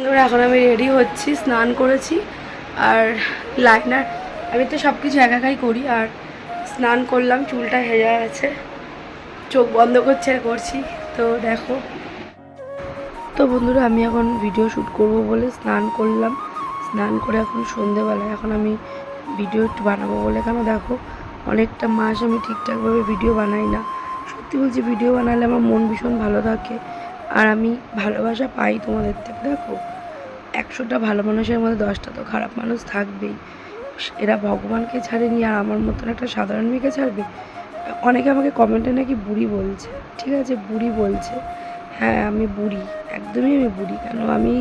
বন্ধুরা এখন আমি রেডি হচ্ছি, স্নান করেছি, আর লাইনার আমি তো সব কিছু একা একাই করি, আর স্নান করলাম, চুলটা হেজা আছে চোখ বন্ধ করছে, আর করছি, তো দেখো। তো বন্ধুরা, আমি এখন ভিডিও শ্যুট করব বলে স্নান করলাম, স্নান করে এখন সন্ধেবেলায়, এখন আমি ভিডিও একটু বানাবো বলে, কেন দেখো, অনেকটা মাস আমি ঠিকঠাকভাবে ভিডিও বানাই না। সত্যি বলছি ভিডিও বানালে আমার মন ভীষণ ভালো থাকে, আর আমি ভালোবাসা পাই তোমাদের থেকে, দেখো। একশোটা ভালো মানুষের মধ্যে দশটা তো খারাপ মানুষ থাকবেই। এরা ভগবানকে ছাড়েনি আর আমার মতন একটা সাধারণ মেয়েকে ছাড়বে? অনেকে আমাকে কমেন্টে নাকি বুড়ি বলছে, ঠিক আছে, বুড়ি বলছে। হ্যাঁ আমি বুড়ি, একদমই আমি বুড়ি, কেন? আমি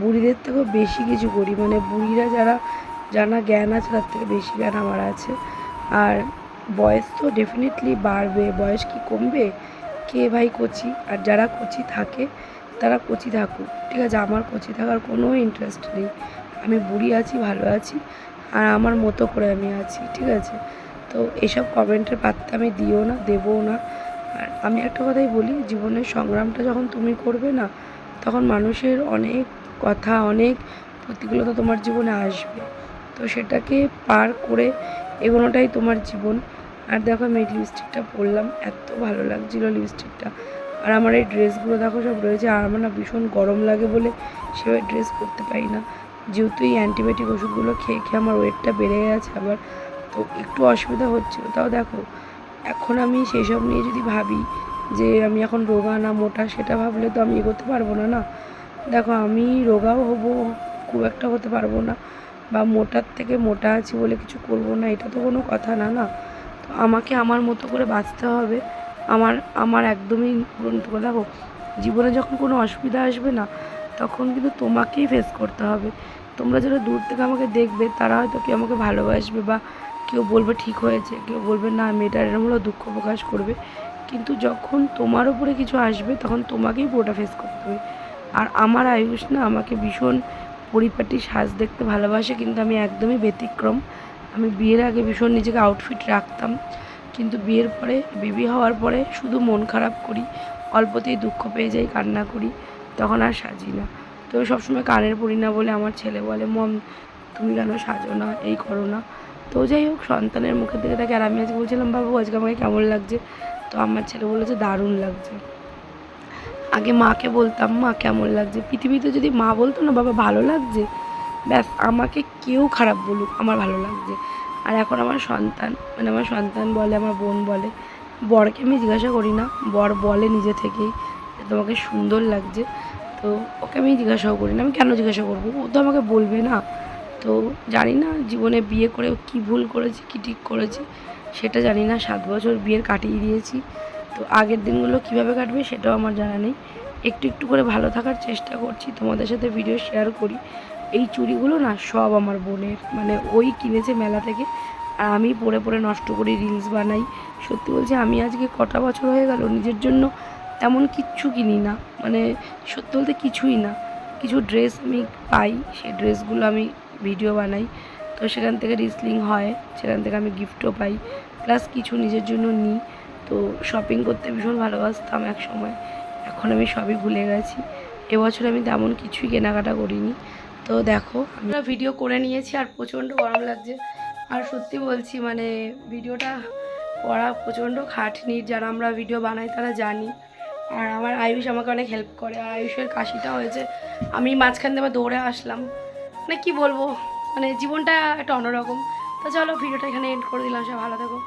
বুড়িদের থেকেও বেশি কিছু করি। মানে বুড়িরা যারা জানা জ্ঞান আছে তার থেকে বেশি জ্ঞান আমার আছে। আর বয়স তো ডেফিনেটলি বাড়বে, বয়স কি কমবে? কে ভাই কচি? আর যারা কচি থাকে তারা কচি থাকুক, ঠিক আছে? আমার কচি থাকার কোনো ইন্টারেস্ট নেই। আমি বুড়ি আছি, ভালো আছি, আর আমার মতো করে আমি আছি, ঠিক আছে? তো এসব কমেন্টের পাত্তা আমি দিও না দেবও না। আর আমি একটা কথাই বলি, জীবনের সংগ্রামটা যখন তুমি করবে না, তখন মানুষের অনেক কথা, অনেক প্রতিকূলতা তোমার জীবনে আসবে। তো সেটাকে পার করে এগোনোটাই তোমার জীবন। আর দেখো আমি লিপস্টিকটা পরলাম, এত ভালো লাগছিল লিপস্টিকটা আর আমার এই ড্রেসগুলো দেখো, সব রয়েছে। আর আমার না ভীষণ গরম লাগে বলে সেভাবে ড্রেস করতে পারি না। যেহেতু এই অ্যান্টিবায়োটিক ওষুধগুলো খেয়ে খেয়ে আমার ওয়েটটা বেড়ে গেছে আবার, তো একটু অসুবিধা হচ্ছিল। তাও দেখো, এখন আমি সেসব নিয়ে যদি ভাবি যে আমি এখন রোগা না মোটা, সেটা ভাবলে তো আমি এগোতে পারব না না? দেখো, আমি রোগাও হব, খুব একটা হতে পারব না। বা মোটার থেকে মোটা আছি বলে কিছু করব না, এটা তো কোনো কথা না না? তো আমাকে আমার মতো করে বাঁচতে হবে। আমার আমার একদমই দেখো, জীবনে যখন কোনো অসুবিধা আসবে না, তখন কিন্তু তোমাকেই ফেস করতে হবে। তোমরা যারা দূর থেকে আমাকে দেখবে, তারা হয়তো কেউ আমাকে ভালোবাসবে বা কেউ বলবে ঠিক হয়েছে, কেউ বলবে, না মেয়েটার এরম হলো দুঃখ প্রকাশ করবে। কিন্তু যখন তোমার উপরে কিছু আসবে, তখন তোমাকেই পুরোটা ফেস করতে হবে। আর আমার আয়ুষ না, আমাকে ভীষণ পরিপাটি, সাজ দেখতে ভালোবাসে, কিন্তু আমি একদমই ব্যতিক্রম। আমি বিয়ের আগে ভীষণ নিজেকে আউটফিট রাখতাম। কিন্তু বিয়ের পরে, বেবি হওয়ার পরে শুধু মন খারাপ করি, অল্পতেই দুঃখ পেয়ে যাই, কান্না করি, তখন আর সাজি না। তো সবসময় কানের পড়ি না বলে আমার ছেলে বলে, মম, তুমি কেন সাজো না? এই করো না। তো যাই হোক, সন্তানের মুখের দিকে তাকে আর আমি আজকে বলছিলাম, বাবু, আজকে আমাকে কেমন লাগছে? তো আমার ছেলে বলেছে দারুণ লাগছে। আগে মাকে বলতাম, মা, কেমন লাগছে? পৃথিবীতে যদি মা বলতো না, বাবা, ভালো লাগছে? ব্যাস, আমাকে কেউ খারাপ বলুক, আমার ভালো লাগছে। আর এখন আমার সন্তান মানে আমার সন্তান বলে, আমার বোন বলে। বরকে আমি জিজ্ঞাসা করি না, বর বলে নিজে থেকেই তোমাকে সুন্দর লাগছে। তো ওকে আমি জিজ্ঞাসাও করি না, আমি কেন জিজ্ঞাসা করব? ও তো আমাকে বলবে না। তো জানি না জীবনে বিয়ে করে কি ভুল করেছি, কি ঠিক করেছি, সেটা জানি না। সাত বছর বিয়ের কাটিয়ে দিয়েছি। তো আগের দিনগুলো কীভাবে কাটবে সেটাও আমার জানা নেই। একটু একটু করে ভালো থাকার চেষ্টা করছি, তোমাদের সাথে ভিডিও শেয়ার করি। এই চুড়িগুলো না সব আমার বোনের। মানে ওই কিনেছে মেলা থেকে। আর আমি পরে পরে নষ্ট করি রিলস বানাই। সত্যি বলছি, আমি আজকে কটা বছর হয়ে গেল নিজের জন্য তেমন কিচ্ছু কিনি না। মানে সত্যি বলতে কিছুই না। কিছু ড্রেস আমি পাই, সেই ড্রেসগুলো আমি ভিডিও বানাই। তো সেখান থেকে রিসলিং হয়, সেখান থেকে আমি গিফটও পাই। প্লাস কিছু নিজের জন্য নিই। তো শপিং করতে ভীষণ ভালোবাসতাম এক সময় এখন আমি সবই ভুলে গেছি। এবছর আমি তেমন কিছুই কেনাকাটা করিনি। তো দেখো, আমরা ভিডিও করে নিয়েছি আর প্রচণ্ড গরম লাগছে। আর সত্যি বলছি মানে ভিডিওটা করা প্রচণ্ড খাটনির যারা আমরা ভিডিও বানাই তারা জানি। আর আমার আয়ুষ আমাকে অনেক হেল্প করে, আর আয়ুষের কাশিটা হয়েছে। আমি মাঝখান দিয়ে দৌড়ে আসলাম। মানে কি বলব মানে জীবনটা একটা অন্যরকম। তো চলো ভিডিওটা এখানে এন্ড করে দিলাম সে ভালো থাকো।